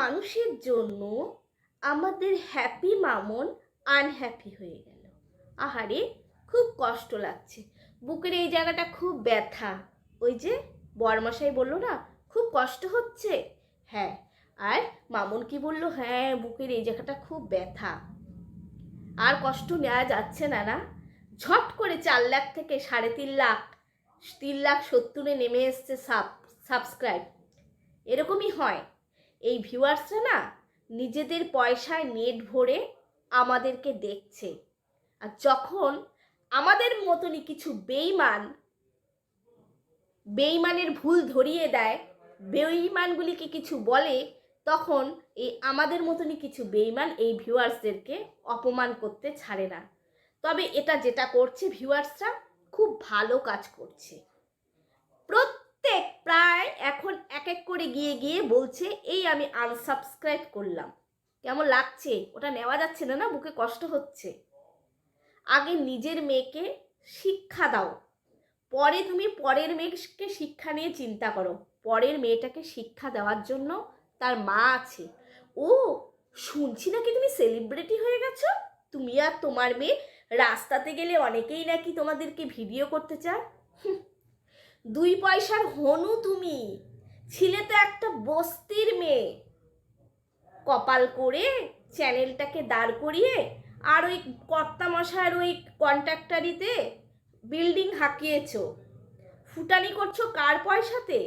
মানুষের জন্য আমাদের হ্যাপি মামন আনহ্যাপি হয়ে গেল। আহারে, খুব কষ্ট লাগছে। বুকের এই জায়গাটা খুব ব্যথা। ওই যে বরমশাই বলল না, খুব কষ্ট হচ্ছে? হ্যাঁ আর মামুন কি বলল? হ্যাঁ বুকের এই জায়গাটা খুব ব্যথা। আর কষ্ট নেওয়া যাচ্ছে না না। ঝট করে চার লাখ থেকে সাড়ে তিন লাখ তিন লাখ সত্তরে নেমে এসছে সাব সাবস্ক্রাইব এরকমই হয়। এই ভিউয়ার্সরা না নিজেদের পয়সায় নেট ভরে আমাদেরকে দেখছে। আর যখন আমাদের মতনই কিছু বেইমান বেইমানের ভুল ধরিয়ে দেয় বেইমানগুলিকে কিছু বলে, তখন এই আমাদের মতনই কিছু বেইমান এই ভিউয়ার্সদেরকে অপমান করতে ছাড়ে না। তবে এটা যেটা করছে ভিউয়ার্সরা খুব ভালো কাজ করছে। প্রত্যেক প্রায় এখন এক এক করে গিয়ে গিয়ে বলছে, এই আমি আনসাবস্ক্রাইব করলাম। কেমন লাগছে? ওটা নেওয়া যাচ্ছে না না? বুকে কষ্ট হচ্ছে। আগে নিজের মেয়েকে শিক্ষা দাও। পরে তুমি পরের মেয়েকে শিক্ষা নিয়ে চিন্তা করো। পরের মেয়েটাকে শিক্ষা দেওয়ার জন্য তার মা আছে। ও, শুনছি নাকি তুমি সেলিব্রিটি হয়ে গেছো? তুমি আর তোমার মেয়ে রাস্তাতে গেলে অনেকেই নাকি তোমাদেরকে ভিডিও করতে চায়। দুই পয়সার হনু তুমি। ছিলে তো একটা বস্তির মেয়ে। কপাল করে চ্যানেলটাকে দাঁড় করিয়ে আর ওই কর্তামশার ওই কন্ট্রাক্টারিতে বিল্ডিং হাঁকিয়েছ। ফুটানি করছ কার পয়সাতে?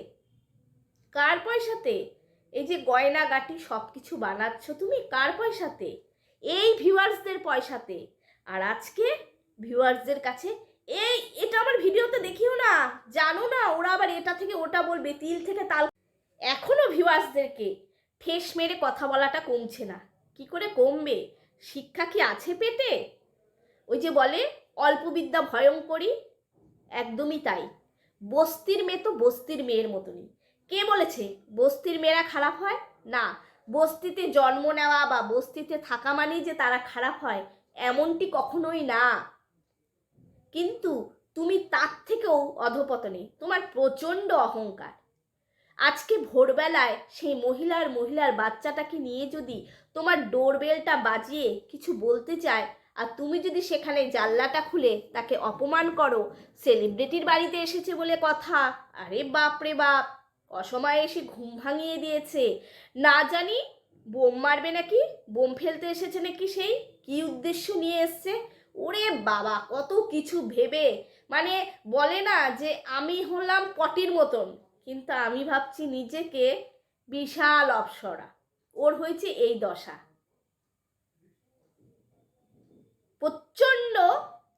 কার পয়সাতে? এই যে গয়না গাটি সব কিছু বানাচ্ছ তুমি কার পয়সাতে? এই ভিউয়ার্সদের পয়সাতে। আর আজকে ভিউয়ার্সদের কাছে এই, এটা আমার ভিডিওতে দেখিও না, জানো না, ওরা আবার এটা থেকে ওটা বলবে, তিল থেকে তাল। এখনও ভিউয়ার্সদেরকে ঠেস মেরে কথা বলাটা কমছে না। কি করে কমবে? শিক্ষা কি আছে পেটে? ওই যে বলে, অল্প বিদ্যা ভয়ঙ্করী, একদমই তাই। বস্তির মেয়ে তো বস্তির মেয়ের মতনই। কে বলেছে, বস্তির মেয়েরা খারাপ হয়? না, বস্তিতে জন্ম নেওয়া বা বস্তিতে থাকা মানেই যে তারা খারাপ হয়, এমনটি কখনোই না। কিন্তু তুমি তার থেকেও অধপতনে, তোমার প্রচণ্ড অহংকার। আজকে ভোরবেলায় সেই মহিলার মহিলার বাচ্চাটাকে নিয়ে যদি তোমার ডোরবেলটা বাজিয়ে কিছু বলতে চায় আর তুমি যদি সেখানে জানলাটা খুলে তাকে অপমান করো সেলিব্রিটির বাড়িতে এসেছে বলে কথা, আরে বাপ রে বাপ, অসময়ে এসে ঘুম ভাঙিয়ে দিয়েছে। না জানি বোম মারবে নাকি, বোম ফেলতে এসেছে নাকি সেই, কি উদ্দেশ্য নিয়ে এসছে? ওরে বাবা, কত কিছু ভেবে। মানে বলে না যে আমি হলাম পটির মতন, কিন্তু আমি ভাবছি নিজেকে বিশাল অপসরা। ওর হয়েছে এই দশা। প্রচণ্ড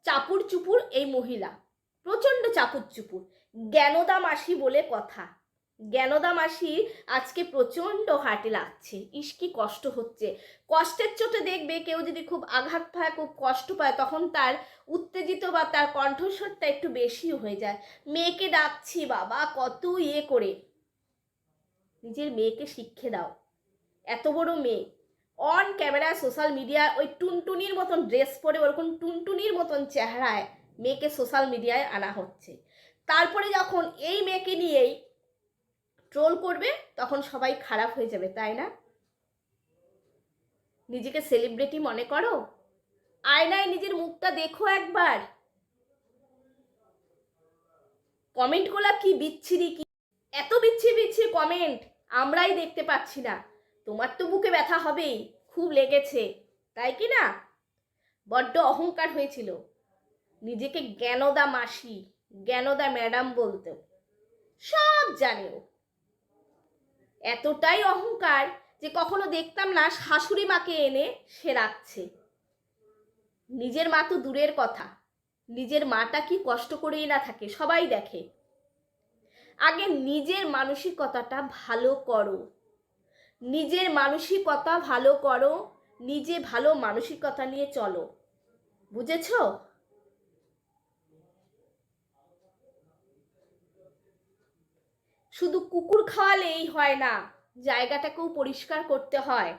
চাপুর চুপুর এই মহিলা। প্রচণ্ড চাপুর চুপুর। জ্ঞানদা মাসি বলে কথা। জ্ঞানদা মাসি, আজকে প্রচণ্ড হাটে লাগছে। ইস, কি কষ্ট হচ্ছে। কষ্টের চোটে দেখবে কেউ যদি খুব আঘাত পায়, খুব কষ্ট পায়, তখন তার উত্তেজিত বা তার কণ্ঠস্বরটা একটু বেশি হয়ে যায়। মেয়েকে ডাকছি, বাবা, কত ইয়ে করে। নিজের মেয়েকে শিক্ষে দাও। এত বড় মেয়ে। অন ক্যামেরা সোশ্যাল মিডিয়া ওই টুনটুনির মতন ড্রেস পরে, ওরকম টুনটুনির মতন চেহারায় মেয়েকে সোশ্যাল মিডিয়ায় আনা হচ্ছে। তারপরে যখন এই মেয়েকে নিয়েই ট্রোল করবে, তখন সবাই খারাপ হয়ে যাবে, তাই না? নিজেকে সেলিব্রিটি মনে করো? আয়নায় নিজের মুখটা দেখো একবার। কমেন্টগুলো কি বিচ্ছিরি, কি? এত বিচ্ছিরি বিচ্ছিরি কমেন্ট আমরাই দেখতে পাচ্ছি না। তোমার তো বুকে ব্যথা হবেই, খুব লেগেছে, তাই কি না? বড্ড অহংকার হয়েছিল। নিজেকে জ্ঞানদা মাসি, জ্ঞানদা ম্যাডাম বলতো সব জানে ও এতটাই অহংকার যে কখনো দেখতাম না শাশুড়ি মাকে এনে সে রাখছে। নিজের মা তো দূরের কথা। নিজের মাটা কি কষ্ট করেই না থাকে, সবাই দেখে। আগে নিজের মানসিকতাটা ভালো করো। নিজের মানসিকতা ভালো করো, নিজে ভালো মানসিকতা নিয়ে চলো। বুঝেছ? শুধু কুকুর খাওয়ালেই হয় না, জায়গাটাকেও পরিষ্কার করতে হয়।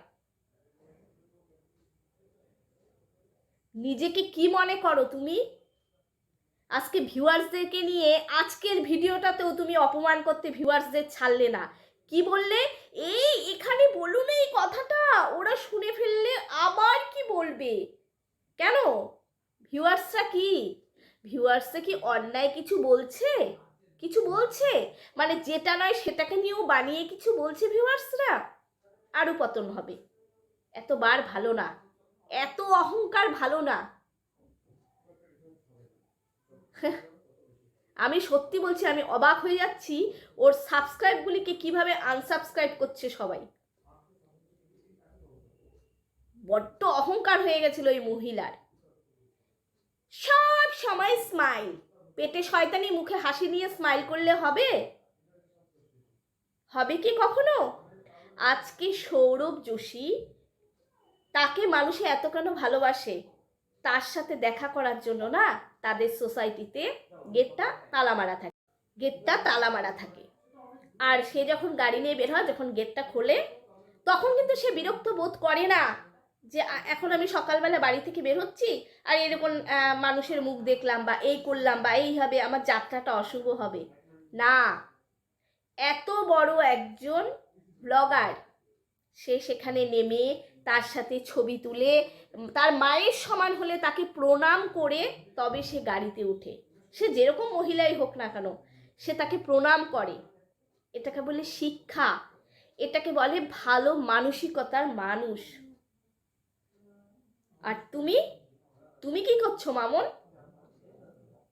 নিজেকে কি মনে করো তুমি? আজকে ভিউয়ার্সদেরকে নিয়ে, আজকের ভিডিওটাতেও তুমি অপমান করতে ভিউয়ার্সদের ছাড়লে না। কি বললে? এই, এখানে বলুন এই কথাটা, ওরা শুনে ফেললে আবার কি বলবে? কেন? ভিউয়ার্সরা কি? ভিউয়ার্সরা কি অন্যায় কিছু বলছে? কিছু বলছে? মানে যেটা নয় সেটাকে নিয়েও বানিয়ে কিছু বলছে ভিউয়ার্সরা? আরও পতন হবে। এতবার ভালো না। এত অহংকার ভালো না। আমি সত্যি বলছি, আমি অবাক হয়ে যাচ্ছি ওর সাবস্ক্রাইবগুলিকে কীভাবে আনসাবস্ক্রাইব করছে সবাই। বড্ড অহংকার হয়ে গেছিল ওই মহিলার। সব সময় স্মাইল পেটে শয়তানি মুখে হাসি নিয়ে স্মাইল করলে হবে? হবে কি কখনো? আজকে সৌরভ যোশী তাকে মানুষে এত কেন ভালোবাসে? তার সাথে দেখা করার জন্য না তাদের সোসাইটিতে গেটটা তালা মারা থাকে। গেটটা তালা মারা থাকে। আর সে যখন গাড়ি নিয়ে বের হয়, যখন গেটটা খোলে, তখন কিন্তু সে বিরক্ত বোধ করে না। যে এখন আমি সকালবেলা বাড়ি থেকে বের হচ্ছি আর এরকম মানুষের মুখ দেখলাম বা এই করলাম বা এই হবে, আমার যাত্রাটা অশুভ হবে। না। এত বড় একজন ব্লগার, সে সেখানে নেমে তার সাথে ছবি তুলে তার মায়ের সমান হলে তাকে প্রণাম করে তবে সে গাড়িতে ওঠে সে যেরকম মহিলাই হোক না কেন, সে তাকে প্রণাম করে। এটাকে বলে শিক্ষা। এটাকে বলে ভালো মানসিকতার মানুষ। আর তুমি? তুমি কি করছ, মামন?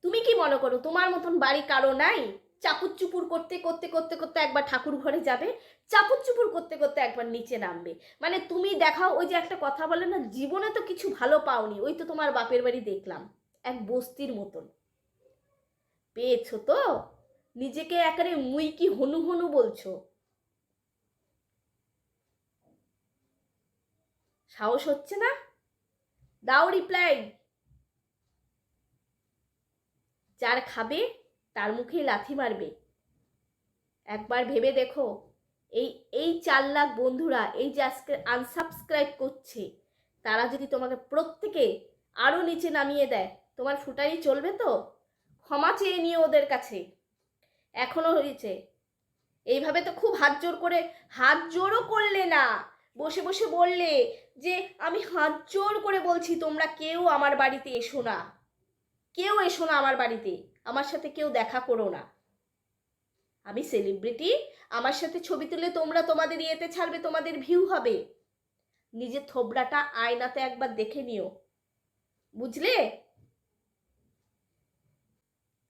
তুমি কি মনে করো, তোমার মতন বাড়ি কারও নাই? চাপুর চুপুর করতে করতে করতে করতে একবার ঠাকুর ঘরে যাবে চাপুর চুপুর করতে করতে একবার নিচে নামবে। মানে তুমি দেখাও, ওই যে একটা কথা বলে না, জীবনে তো কিছু ভালো পাওনি, ওই তো তোমার বাপের বাড়ি দেখলাম, এক বস্তির মতন। পেয়েছ তো? নিজেকে একেবারে মুই কি হনু হনু বলছো। সাহস হচ্ছে না? দাও রিপ্লাই যার খাবে, তার মুখে লাথি মারবে। একবার ভেবে দেখো, এই এই চার লাখ বন্ধুরা, এই যে আজকে আনসাবস্ক্রাইব করছে, তারা যদি তোমাকে প্রত্যেকে আরও নিচে নামিয়ে দেয়, তোমার ফুটারি চলবে তো? ক্ষমা চেয়ে নিয়ে ওদের কাছে। এখনও হয়েছে। এইভাবে তো খুব হাত জোর করে হাত জোরও করলে না। বসে বসে বললে যে, আমি হাত জোর করে বলছি তোমরা কেউ আমার বাড়িতে এসো না। কেউ এসো না আমার বাড়িতে। আমার সাথে কেউ দেখা করো না। আমি সেলিব্রিটি আমার সাথে ছবি তুলে তোমরা তোমাদের ইয়েতে ছাড়বে, তোমাদের ভিউ হবে। নিজের থোবড়াটা আয়নাতে একবার দেখে নিও। বুঝলে?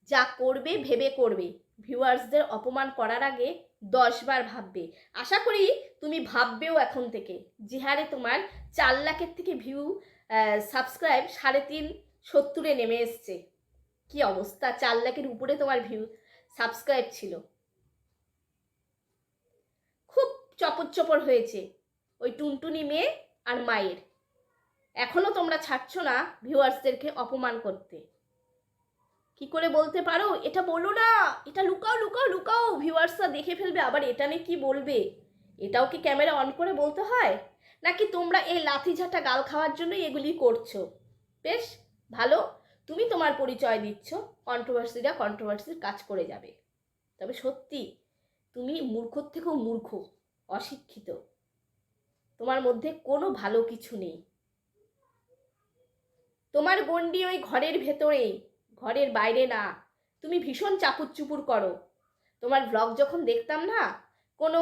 যা করবে, ভেবে করবে। ভিউয়ার্সদের অপমান করার আগে দশবার ভাববে। আশা করি তুমি ভাববেও এখন থেকে। যে হারে তোমার চার লাখের থেকে ভিউ সাবস্ক্রাইব সাড়ে তিন সত্তরে নেমে এসছে। কি অবস্থা? চার লাখের উপরে তোমার ভিউ সাবস্ক্রাইব ছিল। খুব চপর চপর হয়েছে ওই টুনটুনি মেয়ে আর মায়ের। এখনও তোমরা ছাড়ছো না ভিউয়ার্সদেরকে অপমান করতে। কি করে বলতে পারো? এটা বলো না। এটা লুকাও লুকাও লুকাও। ভিউয়ার্সরা দেখে ফেলবে আবার এটা নিয়ে কি বলবে? এটাও কি ক্যামেরা অন করে বলতে হয়? নাকি তোমরা এই লাথি ঝাঁটা গাল খাওয়ার জন্য এগুলি করছ? বেশ, ভালো। তুমি তোমার পরিচয় দিচ্ছ। কন্ট্রোভার্সিরা কন্ট্রোভার্সির কাজ করে যাবে। তবে সত্যি, তুমি মূর্খর থেকেও মূর্খ, অশিক্ষিত। তোমার মধ্যে কোনো ভালো কিছু নেই। তোমার গণ্ডি ওই ঘরের ভেতরেই। ঘরের বাইরে না। তুমি ভীষণ চাপুর চুপুর করো। তোমার ব্লগ যখন দেখতাম না, কোনো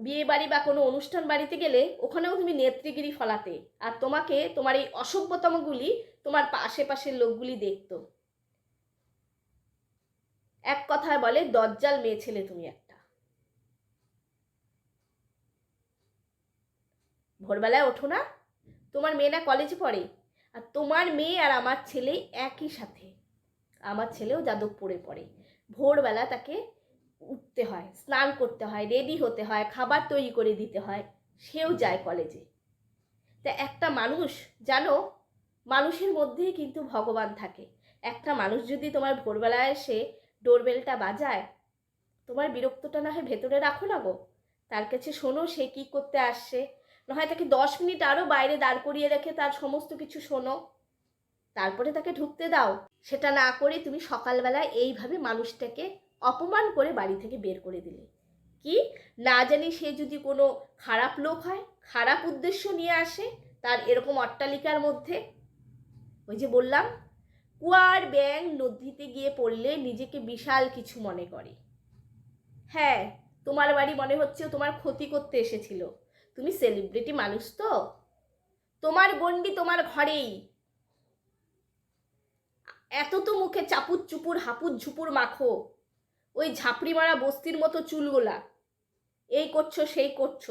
বিয়ে বাড়ি বা কোনো অনুষ্ঠান বাড়িতে গেলে ওখানেও তুমি নেত্রীগিরি ফলাতে। আর তোমাকে, তোমার এই অসভ্যতমগুলি তোমার আশেপাশের লোকগুলি দেখতো। এক কথায় বলে, দজ্জাল মেয়ে ছেলে তুমি একটা। ভোরবেলায় ওঠো না। তোমার মেয়ে না কলেজে পড়ে। আর তোমার মেয়ে আর আমার ছেলে একই সাথে। আমার ছেলেও যাদবপুরে পড়ে। ভোরবেলা তাকে উঠতে হয়, স্নান করতে হয় রেডি হতে হয়, খাবার তৈরি করে দিতে হয়, সেও যায় কলেজে তা একটা মানুষ, জানো, মানুষের মধ্যেই কিন্তু ভগবান থাকে। একটা মানুষ যদি তোমার ভোরবেলায় এসে ডোরবেলটা বাজায়, তোমার বিরক্তটা না হয় ভেতরে রাখো না গো। তার কাছে শোনো সে কি করতে আসছে। না হয় তাকে দশ মিনিট আরও বাইরে দাঁড় করিয়ে রেখে তার সমস্ত কিছু শোনো। তারপরে তাকে ঢুকতে দাও। সেটা না করে তুমি সকালবেলায় এইভাবে মানুষটাকে অপমান করে বাড়ি থেকে বের করে দিলে। কি? না জানি সে যদি কোনো খারাপ লোক হয়, খারাপ উদ্দেশ্য নিয়ে আসে তার এরকম অট্টালিকার মধ্যে। ওই যে বললাম, কুয়ার ব্যাং নদীতে গিয়ে পড়লে নিজেকে বিশাল কিছু মনে করে। হ্যাঁ তোমার বাড়ি মনে হচ্ছে তোমার ক্ষতি করতে এসেছিল। তুমি সেলিব্রিটি মানুষ তো? তোমার গন্ডি তোমার ঘরেই। এত তো মুখে চাপুর চুপুর, হাপুর ঝুপুর মাখো। ওই ঝাপড়ি মারা বস্তির মতো চুলগুলা। এই করছ, সেই করছ।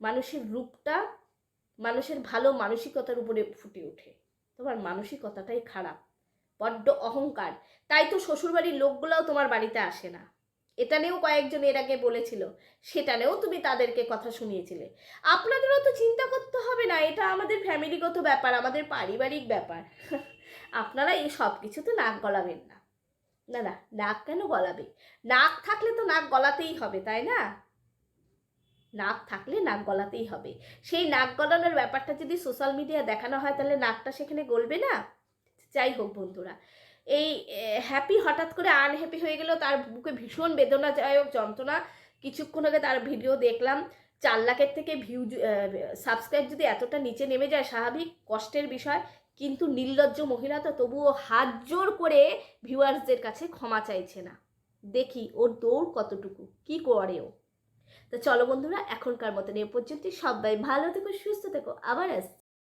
মানুষের রূপটা মানুষের ভালো মানসিকতার উপরে ফুটে ওঠে। তোমার মানসিকতাটাই খারাপ, বড্ড অহংকার। তাই তো শ্বশুরবাড়ির লোকগুলোও তোমার বাড়িতে আসে না। এটা নিয়েও কয়েকজন এর আগে বলেছিল, সেটা নিয়েও তুমি তাদেরকে কথা শুনিয়েছিলে। আপনাদেরও তো চিন্তা করতে হবে না, এটা আমাদের ফ্যামিলিগত ব্যাপার, আমাদের পারিবারিক ব্যাপার। আপনারা এই সব কিছু তো নাক গলাবেন না। না না, নাক কেন গলাবে? নাক থাকলে তো নাক গলাতেই হবে, তাই না? নাক থাকলে নাক গলাতেই হবে। সেই নাক গলানোর ব্যাপারটা যদি সোশ্যাল মিডিয়া দেখানো হয়, তাহলে নাকটা সেখানে গলবে না? যাই হোক বন্ধুরা এই হ্যাপি হঠাৎ করে আনহ্যাপি হয়ে গেল তার বুকে ভীষণ বেদনাদায়ক যন্ত্রণা। কিছুক্ষণ আগে তার ভিডিও দেখলাম, চার লাখের থেকে ভিউ সাবস্ক্রাইব যদি এতটা নিচে নেমে যায় স্বাভাবিক কষ্টের বিষয়, কিন্তু নির্লজ্জ মহিলা তো তবুও হাত জোর করে ভিউয়ার্সদের কাছে ক্ষমা চাইছে না। দেখি ওর দৌড় কতটুকু, কি করে ও? তো চলো বন্ধুরা, এখনকার মতন এ পর্যন্ত সবাই ভালো থেকো, সুস্থ থেকো। আবার আসছি।